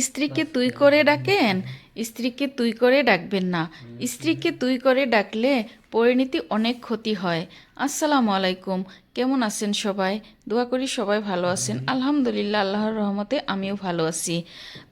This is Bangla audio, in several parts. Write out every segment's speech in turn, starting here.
স্ত্রীকে তুই করে ডাকেন স্ত্রীকে তুই করে ডাকবেন না। স্ত্রীকে তুই করে ডাকলে পরিণতি অনেক ক্ষতি হয়। আসসালামু আলাইকুম। কেমন আছেন সবাই? দোয়া করি সবাই ভালো আছেন। আলহামদুলিল্লাহ, আল্লাহর রহমতে আমিও ভালো আছি।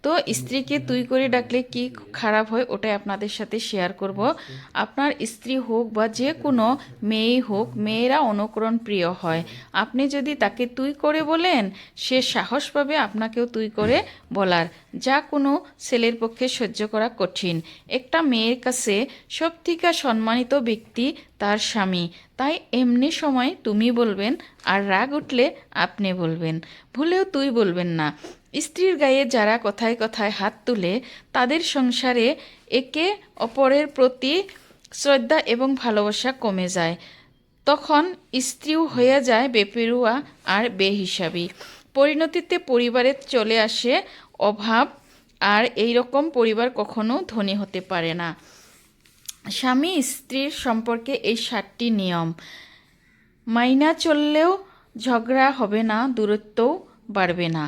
তো স্ত্রীকে তুই করে ডাকলে কি খারাপ হয় ওটাই আপনাদের সাথে শেয়ার করব। আপনার স্ত্রী হোক বা যে কোনো মেয়েই হোক, মেয়েরা অনুকরণ প্রিয় হয়। আপনি যদি তাকে তুই করে বলেন, সে সাহস পাবে আপনাকেও তুই করে বলার। যা কোনো ছেলের পক্ষে সহ্য করা কঠিন। একটা মেয়ের কাছে সবথেকে সম্মানিত ব্যক্তি তার স্বামী। তাই এমনি সময় তুমি বলবেন আর রাগ উঠলে আপনি বলবেন। ভুলেও তুই বলবেন না। স্ত্রীর গায়ে যারা কথায় কথায় হাত তুলে, তাদের সংসারে একে অপরের প্রতি শ্রদ্ধা এবং ভালোবাসা কমে যায়। তখন স্ত্রীও হয়ে যায় বেপেরুয়া আর বেহিসাবি। পরিণতিতে পরিবারে চলে আসে অভাব আর এই রকম পরিবার কখনো ধনী হতে পারে না। স্বামী স্ত্রীর সম্পর্কে এই সাতটি নিয়ম। মাইনা চললেও ঝগড়া হবে না, দূরত্বও বাড়বে না।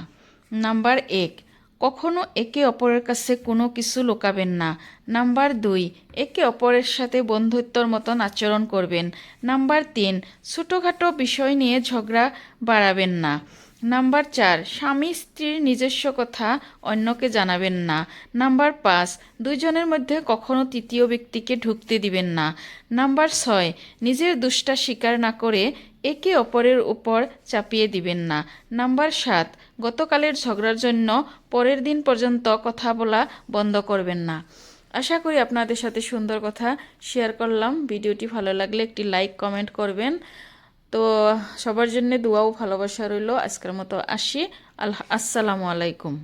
নাম্বার এক, কখনো একে অপরের কাছে কোনো কিছু লুকাবেন না। নাম্বার দুই, একে অপরের সাথে বন্ধুত্বর মতন আচরণ করবেন। নাম্বার তিন, ছোটোখাটো বিষয় নিয়ে ঝগড়া বাড়াবেন না। নাম্বার চার, স্বামী স্ত্রীর নিজস্ব কথা অন্যকে জানাবেন না। নাম্বার পাঁচ, দুইজনের মধ্যে কখনো তৃতীয় ব্যক্তিকে ঢুকতে দিবেন না। নাম্বার ছয়, নিজের দুষ্টা স্বীকার না করে একে অপরের উপর চাপিয়ে দিবেন না। নাম্বার সাত, গতকালের ঝগড়ার জন্য পরের দিন পর্যন্ত কথা বলা বন্ধ করবেন না। আশা করি আপনাদের সাথে সুন্দর কথা শেয়ার করলাম। ভিডিওটি ভালো লাগলে একটি লাইক, কমেন্ট করবেন। তো সবার জন্য দোয়াও ভালোবাসা রইল। আজকের মতো আসি। আল্লাহ আসসালামু আলাইকুম।